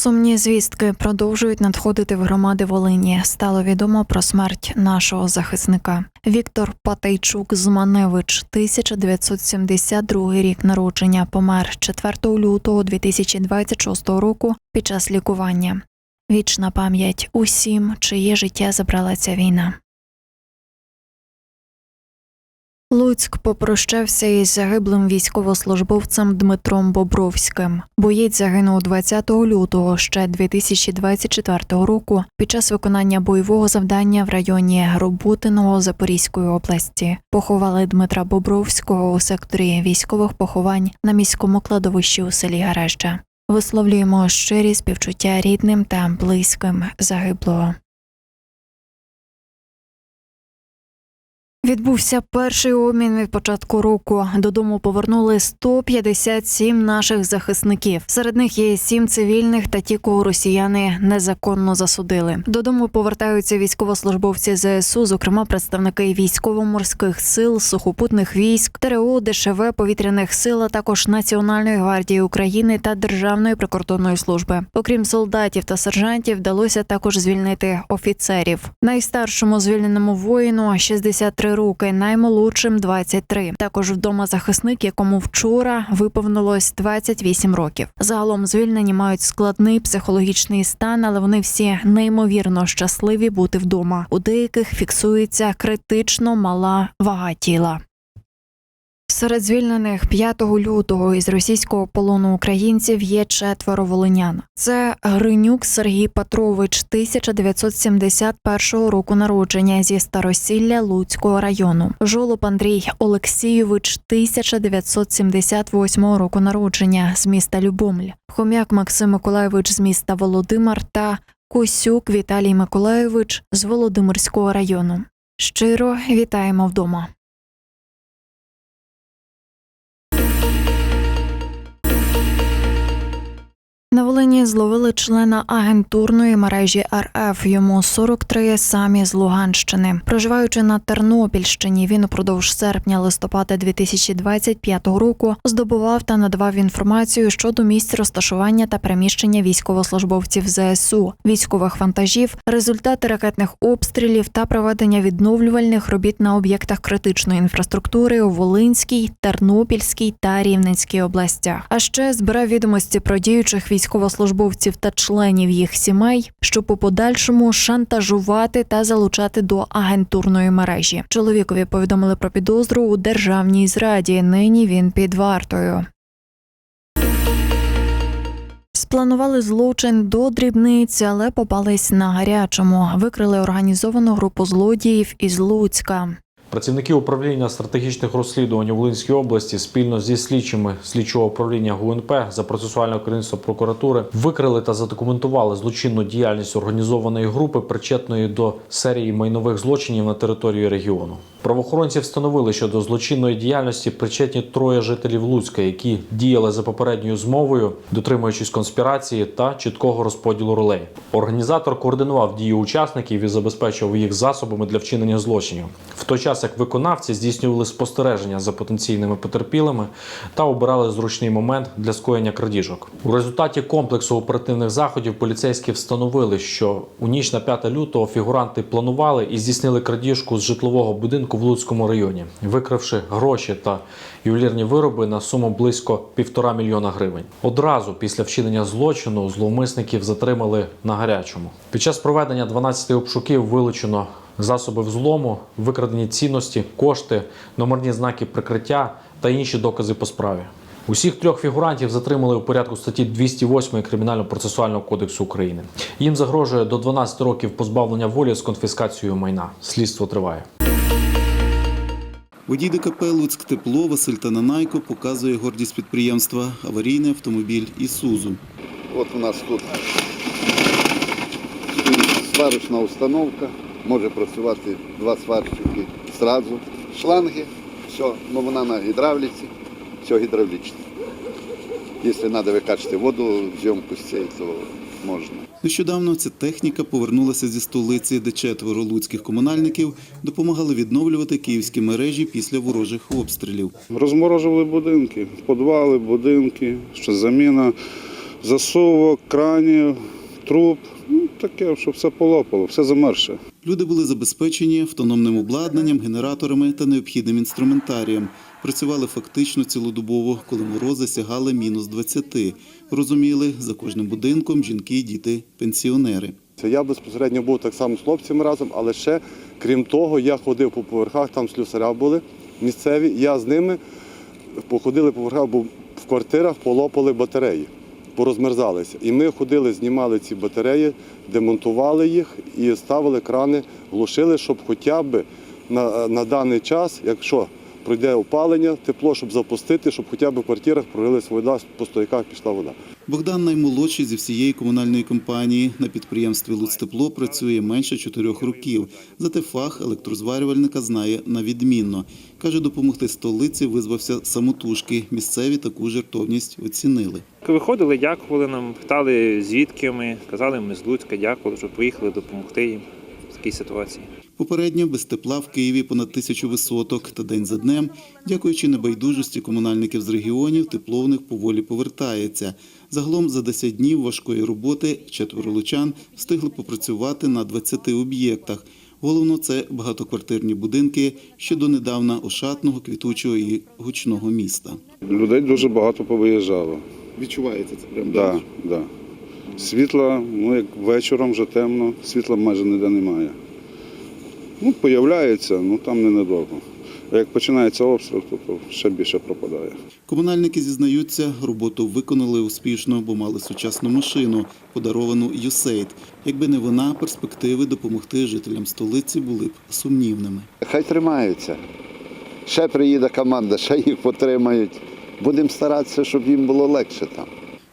Сумні звістки продовжують надходити в громади Волині. Стало відомо про смерть нашого захисника. Віктор Патейчук Зманевич, 1972 рік народження, помер 4 лютого 2026 року під час лікування. Вічна пам'ять усім, чиє життя забрала ця війна. Луцьк попрощався із загиблим військовослужбовцем Дмитром Бобровським. Боєць загинув 20 лютого ще 2024 року під час виконання бойового завдання в районі Роботиного Запорізької області. Поховали Дмитра Бобровського у секторі військових поховань на міському кладовищі у селі Гаражджа. Висловлюємо щирі співчуття рідним та близьким загиблого. Відбувся перший обмін від початку року. Додому повернули 157 наших захисників. Серед них є сім цивільних та ті, кого росіяни незаконно засудили. Додому повертаються військовослужбовці ЗСУ, зокрема представники військово-морських сил, сухопутних військ, ТРО, ДШВ, повітряних сил, а також Національної гвардії України та Державної прикордонної служби. Окрім солдатів та сержантів, вдалося також звільнити офіцерів. Найстаршому звільненому воїну 63 роки, наймолодшим 23. Також вдома захисник, якому вчора виповнилось 28 років. Загалом звільнені мають складний психологічний стан, але вони всі неймовірно щасливі бути вдома. У деяких фіксується критично мала вага тіла. Серед звільнених 5 лютого із російського полону українців є четверо волинян. Це Гринюк Сергій Петрович, 1971 року народження зі Старосілля Луцького району. Жолоб Андрій Олексійович, 1978 року народження з міста Любомль. Хом'як Максим Миколайович з міста Володимир та Косюк Віталій Миколайович з Володимирського району. Щиро вітаємо вдома. На Волині зловили члена агентурної мережі РФ. Йому 43 самі з Луганщини. Проживаючи на Тернопільщині, він упродовж серпня-листопада 2025 року здобував та надавав інформацію щодо місць розташування та переміщення військовослужбовців ЗСУ, військових вантажів, результати ракетних обстрілів та проведення відновлювальних робіт на об'єктах критичної інфраструктури у Волинській, Тернопільській та Рівненській областях. А ще збирав відомості про діючих військовослужбовців та членів їх сімей, щоб у подальшому шантажувати та залучати до агентурної мережі. Чоловікові повідомили про підозру у державній зраді. Нині він під вартою. Спланували злочин до дрібниці, але попались на гарячому. Викрили організовану групу злодіїв із Луцька. Працівники управління стратегічних розслідувань у Волинській області спільно зі слідчими слідчого управління ГУНП за процесуального керівництва прокуратури викрили та задокументували злочинну діяльність організованої групи, причетної до серії майнових злочинів на території регіону. Правоохоронці встановили, що до злочинної діяльності причетні троє жителів Луцька, які діяли за попередньою змовою, дотримуючись конспірації та чіткого розподілу ролей. Організатор координував дії учасників і забезпечував їх засобами для вчинення злочинів. В той час як виконавці здійснювали спостереження за потенційними потерпілими та обирали зручний момент для скоєння крадіжок. У результаті комплексу оперативних заходів поліцейські встановили, що у ніч на 5 лютого фігуранти планували і здійснили крадіжку з житлового будинку в Луцькому районі, викравши гроші та ювелірні вироби на суму близько півтора мільйона гривень. Одразу після вчинення злочину зловмисників затримали на гарячому. Під час проведення 12 обшуків вилучено засоби взлому, викрадені цінності, кошти, номерні знаки прикриття та інші докази по справі. Усіх трьох фігурантів затримали у порядку статті 208 Кримінально-процесуального кодексу України. Їм загрожує до 12 років позбавлення волі з конфіскацією майна. Слідство триває. Водій ДКП Луцьк Тепло Василь Тананайко показує гордість підприємства аварійний автомобіль «Ісузу». От у нас тут сварочна установка, може працювати два сварщики одразу. Шланги, все, ну вона на гідравліці, все гідравлічне. Якщо треба викачати воду, зйомку з цієї, то можна. Нещодавно ця техніка повернулася зі столиці, де четверо луцьких комунальників допомагали відновлювати київські мережі після ворожих обстрілів. Розморожували будинки, підвали, будинки, що заміна засувок, кранів, труб. Ну, таке, щоб все полопало, все замерше. Люди були забезпечені автономним обладнанням, генераторами та необхідним інструментарієм. Працювали фактично цілодобово, коли морози сягали мінус 20. Розуміли, за кожним будинком жінки, діти, пенсіонери. Я безпосередньо був так само з хлопцями разом, але ще, крім того, я ходив по поверхах, там слюсаря були місцеві. Я з ними походили по поверхах, бо в квартирах полопали батареї, порозмерзалися. І ми ходили, знімали ці батареї, демонтували їх і ставили крани, глушили, щоб хоча б на, на даний час, якщо пройде опалення, тепло, щоб запустити, щоб хоча б в квартирах пролилась вода, по стояках пішла вода. Богдан наймолодший зі всієї комунальної компанії. На підприємстві «Луцтепло» працює менше чотирьох років. Зате фах електрозварювальника знає на відмінно. Каже, допомогти столиці визвався самотужки. Місцеві таку жертовність оцінили. Виходили, дякували нам, питали, звідки ми, казали, ми з Луцька, дякували, що приїхали допомогти їм в такій ситуації. Попередньо без тепла в Києві понад тисячу висоток. Та день за днем, дякуючи небайдужості комунальників з регіонів, тепло в них поволі повертається. Загалом за 10 днів важкої роботи четверо лучан встигли попрацювати на 20 об'єктах. Головно це багатоквартирні будинки ще донедавна ошатного, квітучого і гучного міста. Людей дуже багато повиїжджало. Відчувається це прямо. Да, да. Світла, ну як вечором вже темно, світла майже ніде немає. Ну, появляється, ну там ненадовго. А як починається обстріл, то, то ще більше пропадає. Комунальники зізнаються, роботу виконали успішно, бо мали сучасну машину, подаровану «Юсейд». Якби не вона, перспективи допомогти жителям столиці були б сумнівними. Хай тримаються. Ще приїде команда, ще їх потримають. Будемо старатися, щоб їм було легше там.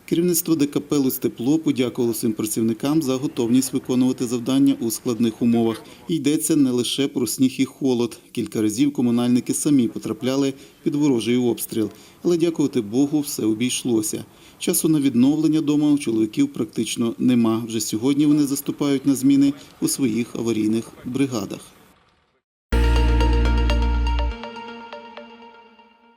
Керівництво ДКП «Луцтепло» подякувало своїм працівникам за готовність виконувати завдання у складних умовах. Йдеться не лише про сніг і холод. Кілька разів комунальники самі потрапляли під ворожий обстріл. Але, дякувати Богу, все обійшлося. Часу на відновлення дома у чоловіків практично нема. Вже сьогодні вони заступають на зміни у своїх аварійних бригадах.